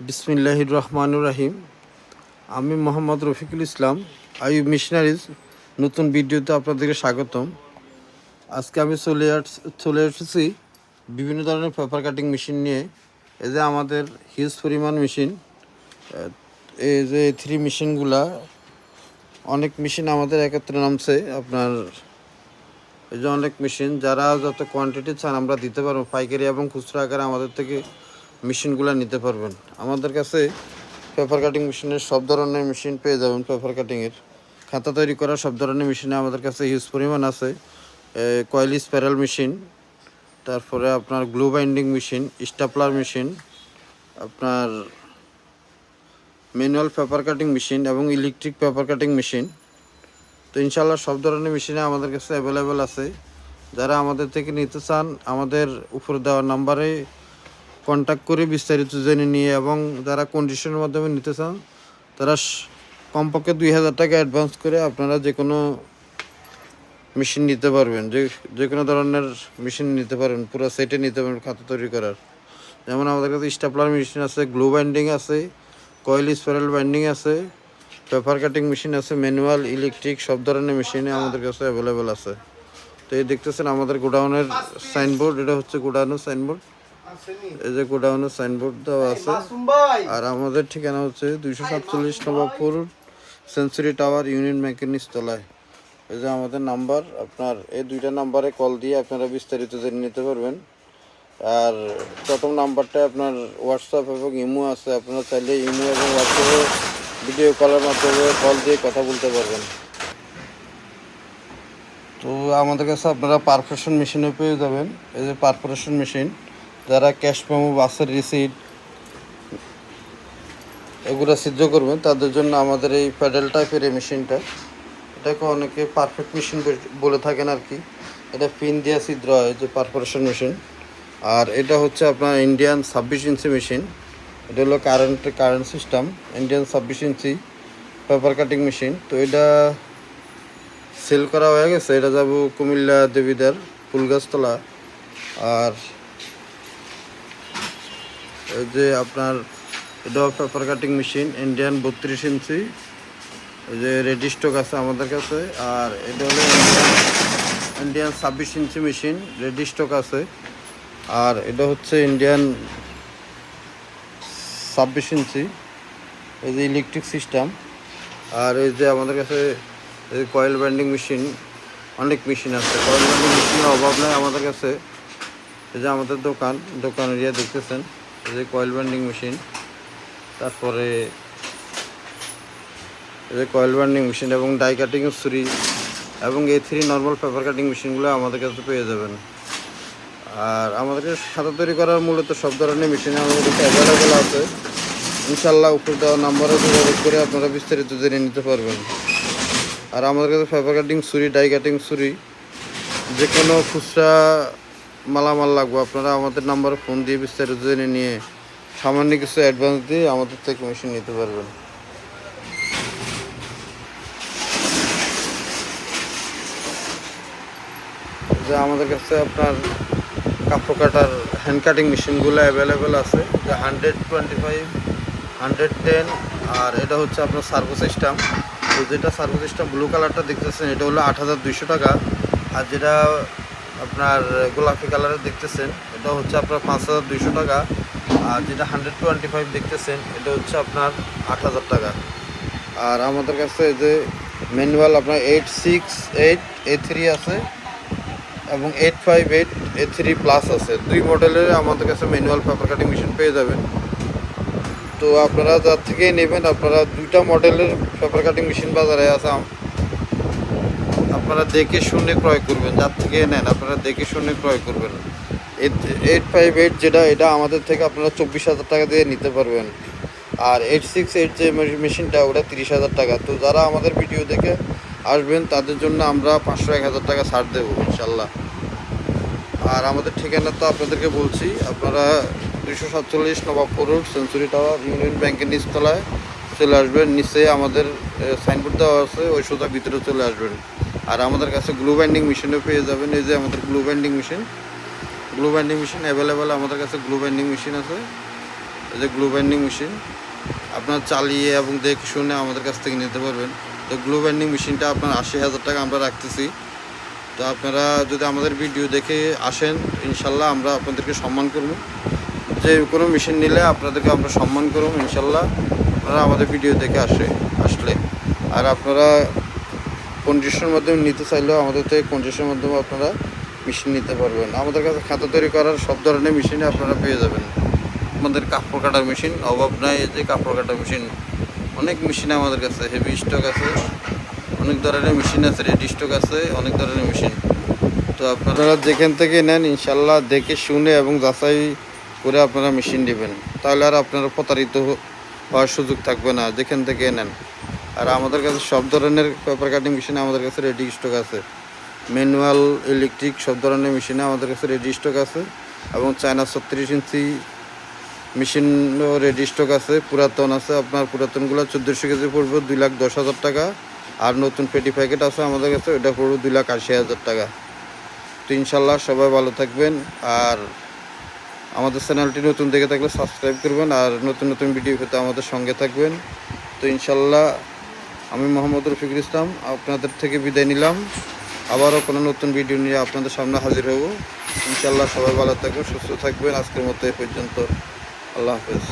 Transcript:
বিসমিল্লাহির রহমানুর রাহিম আমি মোহাম্মদ রফিকুল ইসলাম আইউ মিশনারিজ নতুন ভিডিওতে আপনাদেরকে স্বাগতম। আজকে আমি চলে চলে এসেছি বিভিন্ন ধরনের পেপার কাটিং মেশিন নিয়ে। এই যে আমাদের হিউজ পরিমাণ মেশিন এই যে থ্রি মেশিনগুলা, অনেক মেশিন আমাদের একত্রে নামছে আপনার। এই যে অনেক মেশিন, যারা যত কোয়ান্টিটি চান আমরা দিতে পারব, পাইকারি এবং খুচরা আকারে আমাদের থেকে মেশিনগুলো নিতে পারবেন। আমাদের কাছে পেপার কাটিং মেশিনের সব ধরনের মেশিন পেয়ে যাবেন পেপার কাটিংয়ের খাতা তৈরি করা সব ধরনের মেশিনে আমাদের কাছে হিউজ পরিমাণ আছে। কয়েল স্প্যারাল মেশিন তারপরে আপনার glue binding machine stapler machine আপনার ম্যানুয়াল পেপার কাটিং মেশিন এবং ইলেকট্রিক পেপার কাটিং মেশিন তো ইনশাল্লাহ সব ধরনের মেশিনে আমাদের কাছে অ্যাভেলেবেল আছে। যারা আমাদের থেকে নিতে চান, আমাদের উপরে দেওয়া নাম্বারে কন্ট্যাক্ট করে বিস্তারিত জেনে নিয়ে এবং যারা কন্ডিশনের মাধ্যমে নিতে চান, তারা কমপক্ষে দুই হাজার টাকা অ্যাডভান্স করে আপনারা যে কোনো মেশিন নিতে পারবেন। যে যে কোনো ধরনের মেশিন নিতে পারবেন পুরো সেটে নিতে পারবেন খাতা তৈরি করার। যেমন আমাদের কাছে স্টাপলার মেশিন আছে গ্লু বাইন্ডিং আছে কয়েল স্পাইরাল বাইন্ডিং আছে পেপার কাটিং মেশিন আছে ম্যানুয়াল ইলেকট্রিক সব ধরনের মেশিনে আমাদের কাছে অ্যাভেলেবেল আছে। তো এই দেখতেছেন আমাদের গোডাউনের সাইনবোর্ড এটা হচ্ছে গোডাউনের সাইনবোর্ড এই যে গোডাউনের সাইনবোর্ড দেওয়া আছে। আর আমাদের ঠিকানা হচ্ছে দুইশো সাতচল্লিশ নবাবপুর সেঞ্চুরি টাওয়ার ইউনিয়ন ব্যাংকের নিচতলায়। এই যে আমাদের নাম্বার আপনার এই দুইটা নাম্বারে কল দিয়ে আপনারা বিস্তারিত জেনে নিতে পারবেন। আর প্রথম নাম্বারটা আপনার হোয়াটসঅ্যাপ এবং ইমো আছে। আপনারা চাইলে ইমো এবং হোয়াটসঅ্যাপে ভিডিও কলের মাধ্যমে কল দিয়ে কথা বলতে পারবেন। তো আমাদের কাছে আপনারা পারফেশন মেশিনও পেয়ে যাবেন। এই যে পারফেশন মেশিন যারা ক্যাশ মেমো বাসের রিসিট এগুলো সিদ্ধ করবেন, তাদের জন্য আমাদের এই প্যাডেল টাইপের এই মেশিনটা এটাকে অনেকে পারফেক্ট মেশিন বলে থাকেন আর কি। এটা পিন দিয়ে ছিদ্র হয়, যে পারফরেশন মেশিন আর এটা হচ্ছে আপনার ইন্ডিয়ান ছাব্বিশ ইঞ্চি মেশিন এটা হলো কারেন্ট কারেন্ট সিস্টেম ইন্ডিয়ান ছাব্বিশ ইঞ্চি পেপার কাটিং মেশিন তো এটা সেল করা হয়ে গেছে। এটা যাব কুমিল্লা দেবীদার ফুলগাছতলা। আর যে আপনার এটা পেপার কাটিং মেশিন ইন্ডিয়ান বত্রিশ ইঞ্চি। যে রেডি স্টক আছে আমাদের কাছে। আর এটা হলো ইন্ডিয়ান ছাব্বিশ ইঞ্চি মেশিন রেডি স্টক আছে। আর এটা হচ্ছে ইন্ডিয়ান ছাব্বিশ ইঞ্চি। এই যে ইলেকট্রিক সিস্টেম আর এই যে আমাদের কাছে এই কয়েল ব্যান্ডিং মেশিন অনেক মেশিন আছে। কয়েল ব্যান্ডিং মেশিনের অভাব নাই আমাদের কাছে। এই যে আমাদের দোকান দোকান এরিয়া দেখতেছেন। যে কয়েল ব্যান্ডিং মেশিন তারপরে এই যে কয়েল বার্নিং মেশিন এবং ডাই কাটিং ছুরি এবং A three normal paper cutting মেশিনগুলো আমাদের কাছে পেয়ে যাবেন। আর আমাদের খাতা তৈরি করার মূলত সব ধরনের মেশিন আমাদের কাছে অ্যাভেলেবেল আছে। ইনশাল্লাহ উপর দেওয়া নাম্বারে যোগাযোগ করে আপনারা বিস্তারিত জেনে নিতে পারবেন। আর আমাদের কাছে পেপার কাটিং ছুরি ডাই কাটিং ছুরি যে কোনো খুচরা মালামাল লাগবে। আপনারা আমাদের নাম্বারে ফোন দিয়ে বিস্তারিত জেনে নিয়ে সামান্য কিছু অ্যাডভান্স দিয়ে আমাদের থেকে মেশিন নিতে পারবেন। যে আমাদের কাছে আপনার কাপড় কাটার হ্যান্ড কাটিং মেশিনগুলো অ্যাভেলেবেল আছে। যে hundred twenty five hundred ten আর এটা হচ্ছে আপনার সার্ভো সিস্টেম তো যেটা সার্ভো সিস্টেম ব্লু কালারটা দেখতেছেন, এটা হলো আট হাজার দুইশো টাকা। আর যেটা আপনার গোলাপি কালারের দেখতেছেন, এটা হচ্ছে আপনার পাঁচ হাজার দুইশো টাকা, আর যেটা হান্ড্রেড টোয়েন্টি ফাইভ দেখতেছেন, এটা হচ্ছে আপনার আট হাজার টাকা। আর আমাদের কাছে যে ম্যানুয়াল আপনার eight six eight, A three আছে, এবং eight five eight, A three plus আছে। দুই মডেলের আমাদের কাছে ম্যানুয়াল পেপার কাটিং মেশিন পেয়ে যাবেন। তো আপনারা যার থেকেই নেবেন, আপনারা দুইটা মডেলের পেপার কাটিং মেশিন বাজারে আছে আপনারা দেখে শুনে ক্রয় করবেন, যার থেকে নেন, আপনারা দেখে শুনে ক্রয় করবেন। এইট এইট ফাইভ এইট যেটা, এটা আমাদের থেকে আপনারা চব্বিশ হাজার টাকা দিয়ে নিতে পারবেন। আর এইট সিক্স এইট যে মেশিনটা ওটা তিরিশ হাজার টাকা। তো যারা আমাদের ভিডিও দেখে আসবেন, তাদের জন্য আমরা পাঁচশো এক হাজার টাকা ছাড় দেবো, ইনশাল্লাহ। আর আমাদের ঠিকানা তো আপনাদেরকে বলছি, আপনারা দুশো সাতচল্লিশ Nawabpur road century tower, union ব্যাংকের নিচতলায় চলে আসবেন। নিচে আমাদের সাইনবোর্ড দেওয়া আছে ওই সোজা ভিতরে চলে আসবেন। আর আমাদের কাছে গ্লু বাইন্ডিং মেশিনও পেয়ে যাবেন। এই যে আমাদের glue binding machine glue binding machine available আমাদের কাছে গ্লু বাইন্ডিং মেশিন আছে। এই যে গ্লু বাইন্ডিং মেশিন আপনার চালিয়ে এবং দেখে শুনে আমাদের কাছ থেকে নিতে পারবেন। তো গ্লু বাইন্ডিং মেশিনটা আপনার আশি হাজার টাকা আমরা রাখতেছি। তো আপনারা যদি আমাদের ভিডিও দেখে আসেন, ইনশাল্লাহ আমরা আপনাদেরকে সম্মান করব। যে কোনো মেশিন নিলে আপনাদেরকে আমরা সম্মান করব, ইনশাল্লাহ। আপনারা আমাদের ভিডিও দেখে আসে আসলে। আর আপনারা কন্ডিশনের মাধ্যমে নিতে চাইলেও আমাদের থেকে কন্ডিশনের মাধ্যমে আপনারা মেশিন নিতে পারবেন। আমাদের কাছে খাতা তৈরি করার সব ধরনের মেশিনে আপনারা পেয়ে যাবেন। আমাদের কাপড় কাটার মেশিন অভাব নাই যে কাপড় কাটার মেশিন অনেক মেশিন আমাদের কাছে হেভি স্টক আছে। অনেক ধরনের মেশিন আছে রেডি স্টক আছে, অনেক ধরনের মেশিন তো আপনারা যেখান থেকে নেন ইনশাল্লাহ দেখে শুনে এবং যাচাই করে আপনারা মেশিন নেবেন। তাহলে আর আপনারা প্রতারিত হওয়ার সুযোগ থাকবে না, যেখান থেকে নেন। আর আমাদের কাছে সব ধরনের পেপার কাটিং মেশিন আমাদের কাছে রেডি স্টক আছে। ম্যানুয়াল ইলেকট্রিক সব ধরনের মেশিনে আমাদের কাছে রেডি স্টক আছে এবং চায়না ছত্রিশ ইঞ্চি মেশিনও রেডি স্টক আছে। পুরাতন আছে আপনার, পুরাতনগুলো চোদ্দোশো কেজি পড়বে, দুই লাখ দশ হাজার টাকা। আর নতুন পেটি প্যাকেট আছে আমাদের কাছে ওটা পড়বে দুই লাখ আশি হাজার টাকা। তো ইনশাল্লাহ সবাই ভালো থাকবেন আর আমাদের চ্যানেলটি নতুন দেখে থাকলে সাবস্ক্রাইব করবেন আর নতুন নতুন ভিডিও পেতে আমাদের সঙ্গে থাকবেন। তো ইনশাল্লাহ আমি মোহাম্মদ রফিকুল ইসলাম, আপনাদের থেকে বিদায় নিলাম। আবারও কোনো নতুন ভিডিও নিয়ে আপনাদের সামনে হাজির হব। ইনশাল্লাহ সবাই ভালো থাকবেন, সুস্থ থাকবেন। আজকের মতো এ পর্যন্ত। আল্লাহ হাফেজ।